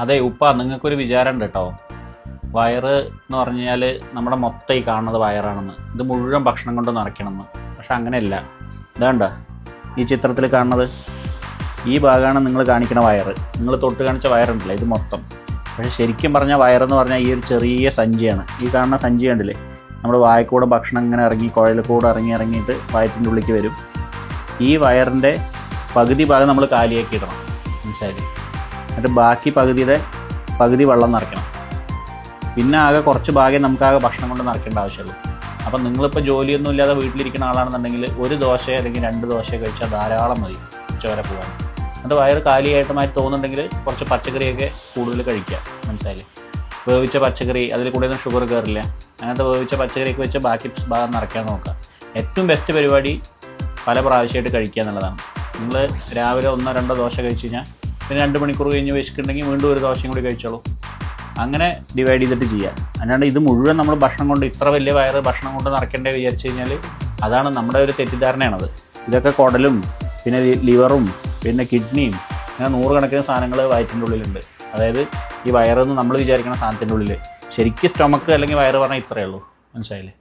അതെ ഉപ്പ നിങ്ങൾക്കൊരു വിചാരം ഉണ്ട് കേട്ടോ. വയറ് എന്ന് പറഞ്ഞാൽ നമ്മുടെ മൊത്തം ഈ കാണുന്നത് വയറാണെന്ന്. ഇത് മുഴുവൻ ഭക്ഷണം കൊണ്ട് നിറയ്ക്കണമെന്ന്. പക്ഷെ അങ്ങനെയല്ല. ഇതാണ്ട ഈ ചിത്രത്തിൽ കാണുന്നത് ഈ ഭാഗമാണ് നിങ്ങൾ കാണിക്കുന്ന വയറ്. നിങ്ങൾ തൊട്ട് കാണിച്ച വയറുണ്ടല്ലോ ഇത് മൊത്തം. പക്ഷെ ശരിക്കും പറഞ്ഞാൽ വയറെന്ന് പറഞ്ഞാൽ ഈ ഒരു ചെറിയ സഞ്ചിയാണ്. ഈ കാണുന്ന സഞ്ചി കണ്ടില്ലേ? നമ്മൾ വായക്കൂടെ ഭക്ഷണം ഇങ്ങനെ ഇറങ്ങി കുഴൽ കൂടെ ഇറങ്ങി ഇറങ്ങിയിട്ട് വയറ്റിന്റെ ഉള്ളിലേക്ക് വരും. ഈ വയറിന്റെ പകുതി ഭാഗം നമ്മൾ കാലിയാക്കി ഇടണം. മനസ്സിലായില്ലേ? എന്നിട്ട് ബാക്കി പകുതിയുടെ പകുതി വെള്ളം നിറയ്ക്കണം. പിന്നെ ആകെ കുറച്ച് ഭാഗം നമുക്കാകെ ഭക്ഷണം കൊണ്ട് നിറയ്ക്കേണ്ട ആവശ്യമുള്ളൂ. അപ്പം നിങ്ങളിപ്പോൾ ജോലിയൊന്നും ഇല്ലാതെ വീട്ടിലിരിക്കുന്ന ആളാണെന്നുണ്ടെങ്കിൽ ഒരു ദോശയോ അല്ലെങ്കിൽ രണ്ട് ദോശയോ കഴിച്ചാൽ ധാരാളം മതി ഉച്ചവരെ പോകാൻ. എന്നിട്ട് വയറ് മാറ്റി തോന്നുന്നുണ്ടെങ്കിൽ കുറച്ച് പച്ചക്കറിയൊക്കെ കൂടുതൽ കഴിക്കുക. മനസ്സിലായില്ലേ? വേവിച്ച പച്ചക്കറി അതിൽ കൂടുതൽ ഷുഗർ കയറില്ല അങ്ങനത്തെ വേവിച്ച പച്ചക്കറിയൊക്കെ വെച്ച് ബാക്കി ഭാഗം നിറയ്ക്കാൻ നോക്കുക. ഏറ്റവും ബെസ്റ്റ് പരിപാടി പല പ്രാവശ്യമായിട്ട് കഴിക്കുക എന്നുള്ളതാണ്. നിങ്ങൾ രാവിലെ ഒന്നോ രണ്ടോ ദോശ കഴിച്ച് കഴിഞ്ഞാൽ പിന്നെ രണ്ട് മണിക്കൂർ കഴിഞ്ഞ് വിശക്കുന്നുണ്ടെങ്കിൽ വീണ്ടും ഒരു ദോശയും കൂടി കഴിച്ചോളൂ. അങ്ങനെ ഡിവൈഡ് ചെയ്തിട്ട് ചെയ്യാം. അല്ലാണ്ട് ഇത് മുഴുവൻ നമ്മൾ ഭക്ഷണം കൊണ്ട് ഇത്ര വലിയ വയറ് ഭക്ഷണം കൊണ്ട് നിറയ്ക്കേണ്ടത് വിചാരിച്ചു കഴിഞ്ഞാൽ അതാണ് നമ്മുടെ ഒരു തെറ്റിദ്ധാരണയാണത്. ഇതൊക്കെ കുടലും പിന്നെ ലിവറും പിന്നെ കിഡ്നിയും അങ്ങനെ നൂറുകണക്കിന് സാധനങ്ങൾ വയറ്റിന്റെ ഉള്ളിലുണ്ട്. അതായത് ഈ വയറെന്ന് നമ്മൾ വിചാരിക്കുന്ന സാധനത്തിന്റെ ഉള്ളിൽ ശരിക്കും സ്റ്റൊമക്ക് അല്ലെങ്കിൽ വയറ് പറഞ്ഞാൽ ഇത്രയേ ഉള്ളൂ. മനസ്സിലായില്ലേ?